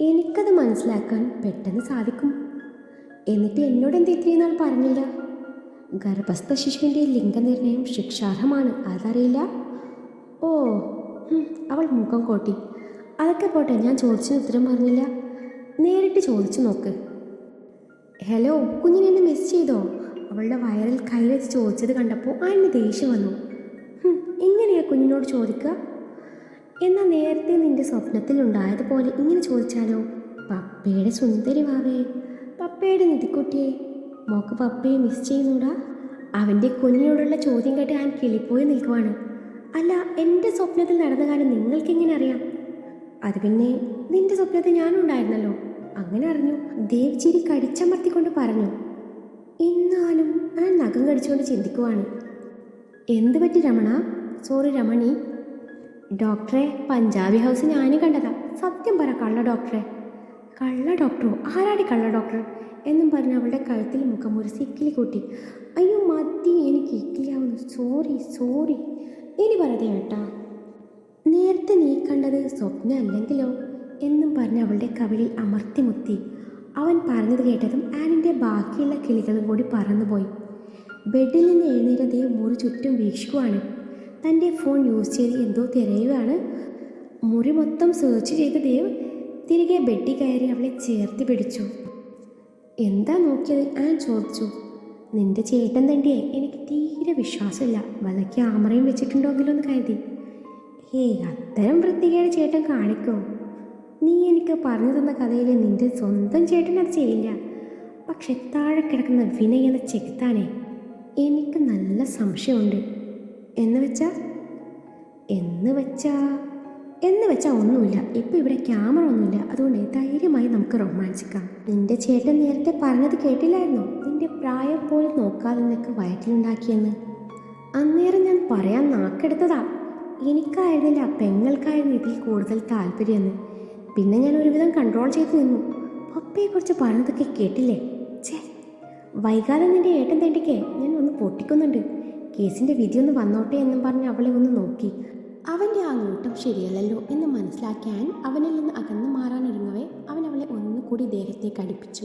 എനിക്കത് മനസ്സിലാക്കാൻ പെട്ടെന്ന് സാധിക്കും. എന്നിട്ട് എന്നോട് എന്ത് ഇത്രയും നാൾ പറഞ്ഞില്ല? ഗർഭസ്ഥ ശിശുവിന്റെ ലിംഗനിർണയം ശിക്ഷാർഹമാണ് അതറിയില്ല? ഓ അവൾ മുഖം കോട്ടി. അതൊക്കെ പോട്ടെ ഞാൻ ചോദിച്ചതിന് ഉത്തരം പറഞ്ഞില്ല. നേരിട്ട് ചോദിച്ചു നോക്ക്. ഹലോ കുഞ്ഞിനെന്നെ മിസ് ചെയ്തോ? അവളുടെ വയറിൽ കൈവച്ച് ചോദിച്ചത് കണ്ടപ്പോൾ അതിന് ദേഷ്യം വന്നു. എങ്ങനെയാണ് എങ്ങനെയാ കുഞ്ഞിനോട് ചോദിക്കുക? എന്നാൽ നേരത്തെ നിന്റെ സ്വപ്നത്തിൽ ഉണ്ടായതുപോലെ ഇങ്ങനെ ചോദിച്ചാലോ? പപ്പയുടെ സുന്ദരി വാവേ പപ്പയുടെ നിധിക്കുട്ടിയെ. മോക്ക് പപ്പയെ മിസ് ചെയ്യുന്നുടാ. അവന്റെ കുഞ്ഞിനോടുള്ള ചോദ്യം കേട്ട് ഞാൻ കിളിപ്പോയി നിൽക്കുവാണ്. അല്ല എന്റെ സ്വപ്നത്തിൽ നടന്ന കാര്യം നിങ്ങൾക്കെങ്ങനെ അറിയാം? അത് പിന്നെ നിന്റെ സ്വപ്നത്തിൽ ഞാനുണ്ടായിരുന്നല്ലോ. അങ്ങനെ അറിഞ്ഞു. ദേവ് ചിരി കടിച്ചമർത്തിക്കൊണ്ട് പറഞ്ഞു. എന്നാലും ഞാൻ നഖം കടിച്ചുകൊണ്ട് ചിന്തിക്കുവാണ്. എന്ത് പറ്റി രമണ? സോറി രമണി. ഡോക്ടറെ പഞ്ചാബി ഹൗസ് ഞാനും കണ്ടതാ. സത്യം പറ കള്ള ഡോക്ടറെ. കള്ള ഡോക്ടറോ? ആരാടി കള്ള ഡോക്ടർ? എന്നും പറഞ്ഞ് അവളുടെ കഴുത്തിൽ മുഖം ഒരു സിക്കിലി കൂട്ടി. അയ്യോ മതി എനിക്ക് ഇക്കിലിയാവുന്നു സോറി സോറി ഇനി പറയാതെ ഏട്ടാ. നേരത്തെ നീ കണ്ടത് സ്വപ്നം അല്ലെങ്കിലോ? എന്നും പറഞ്ഞ് അവളുടെ കവിളിൽ അമർത്തി മുത്തി. അവൻ പറഞ്ഞത് കേട്ടതും ആനിന്റെ ബാക്കിയുള്ള കിളികളും കൂടി പറന്നുപോയി. ബെഡിൽ നിന്ന് എഴുന്നേറ്റ ദൈവം മുറി ചുറ്റും വീക്ഷിക്കുവാണ്. തന്റെ ഫോൺ യൂസ് ചെയ്ത് എന്തോ തിരയുകയാണ്. മുറി മൊത്തം സെർച്ച് ചെയ്ത ദേവ് തിരികെ ബെഡിൽ കയറി അവളെ ചേർത്ത് പിടിച്ചു. എന്താ നോക്കിയത്? ആൻ ചോദിച്ചു. നിന്റെ ചേട്ടൻ തണ്ടിയെ എനിക്ക് തീരെ വിശ്വാസമില്ല. വല്ല ക്യാമറയും വെച്ചിട്ടുണ്ടോ എന്ന് കരുതി. ഹേയ് അത്തരം വൃത്തികേട് ചേട്ടൻ കാണിക്കോ. നീ എനിക്ക് പറഞ്ഞു തന്ന കഥയിൽ നിന്റെ സ്വന്തം ചേട്ടൻ അത് ചെയ്യില്ല. പക്ഷെ താഴെ കിടക്കുന്ന വിനയ് എന്ന ചെകുത്താനെ എനിക്ക് നല്ല സംശയമുണ്ട്. എന്ന് വെച്ചാ? എന്ന് വെച്ചാ? എന്ന് വെച്ചാൽ ഒന്നുമില്ല. ഇപ്പം ഇവിടെ ക്യാമറ ഒന്നുമില്ല. അതുകൊണ്ട് ധൈര്യമായി നമുക്ക് റൊമാൻസിക്കാം. നിന്റെ ചേട്ടൻ നേരത്തെ പറഞ്ഞത് കേട്ടില്ലായിരുന്നു? നിന്റെ പ്രായം പോലും നോക്കാതെ നിനക്ക് വയറ്റിലുണ്ടാക്കിയെന്ന്. അന്നേരം ഞാൻ പറയാൻ നാക്കെടുത്തതാ. എനിക്കായിരുന്നില്ല പെങ്ങൾക്കായിരുന്നു ഇതിൽ കൂടുതൽ താല്പര്യമെന്ന്. പിന്നെ ഞാൻ ഒരുവിധം കൺട്രോൾ ചെയ്ത് നിന്നു. പപ്പയെക്കുറിച്ച് പറഞ്ഞതൊക്കെ കേട്ടില്ലേ? ചേ വൈകാതെ നിന്റെ ഏട്ടൻ തേണ്ടിക്കേ ഞാൻ ഒന്ന് പൊട്ടിക്കുന്നുണ്ട്. കേസിന്റെ വിധിയൊന്ന് വന്നോട്ടെ എന്നും പറഞ്ഞ് അവളെ ഒന്ന് നോക്കി. അവന്റെ ആ നോട്ടം ശരിയല്ലല്ലോ എന്ന് മനസ്സിലാക്കാൻ അവനിൽ നിന്ന് അകന്നു മാറാനൊരുങ്ങവേ അവൻ അവളെ ഒന്നുകൂടി ദേഹത്തേക്ക് അടുപ്പിച്ചു.